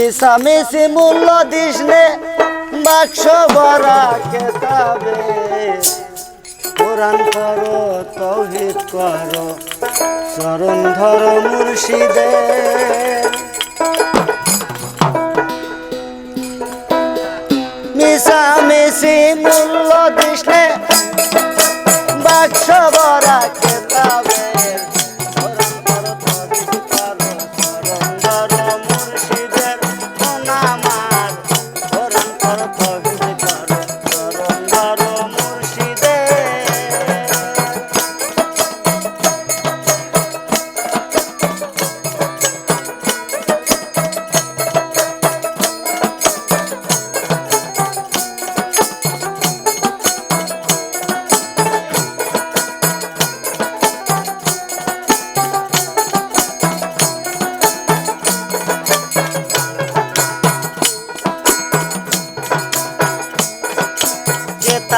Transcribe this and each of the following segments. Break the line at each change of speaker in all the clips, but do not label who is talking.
মিশামিশি মূল্য দিস নে, বাক্স ভরা কেতাবে। কোরআন করো, তৌহিদ করো, চরণ ধর মুর্শিদের। মিশামিশি মূল্য দিস নে, বাক্স ভরা কেতাবে।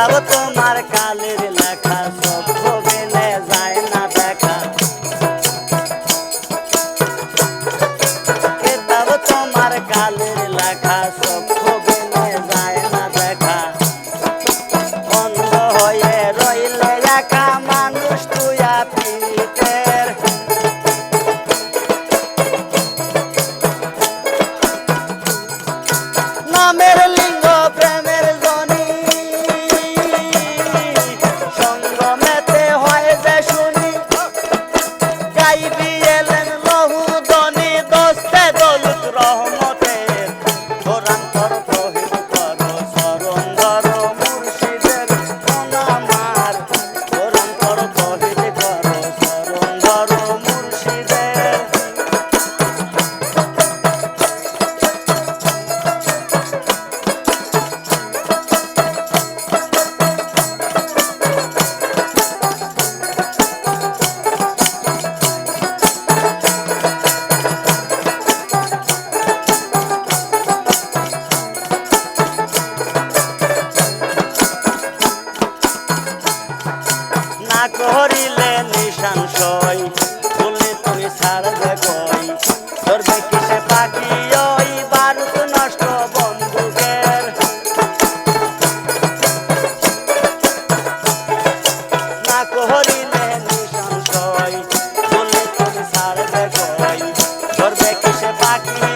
কেতাব তোমার কালের লেখা না করিলে সই। বললে তুই ছাড়বে কই ধরবে কিসে পাখি ওই বারুদ নষ্ট বন্দুকের। না করিলে সই। বললে তুই ছাড়বে কই ধরবে কিসে পাখি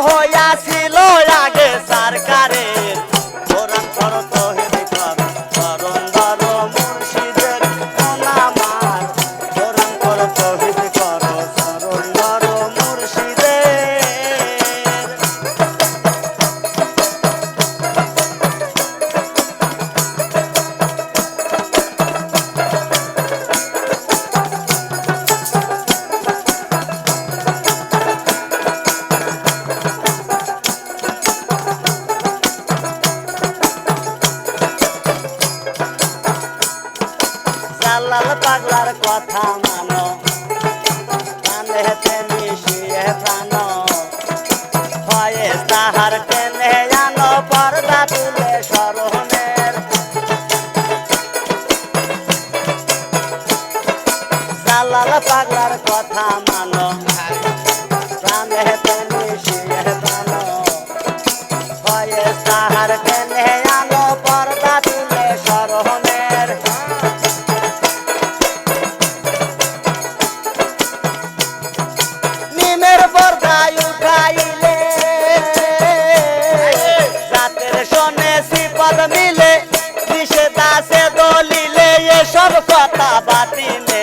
arroia পাগলার কথা মানো। কানে তেনি শুয়ে প্রাণ ভয়ে তাহার টেনে আনো, পর্দা তুলে স্মরণের। জালাল পাগলার কথা বাতিলে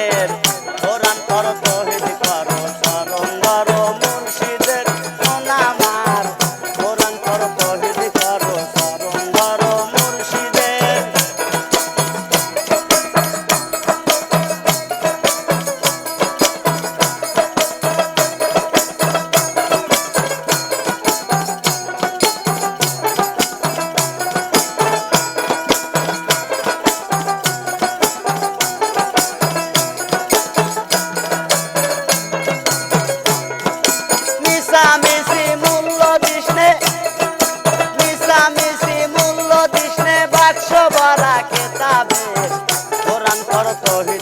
কহে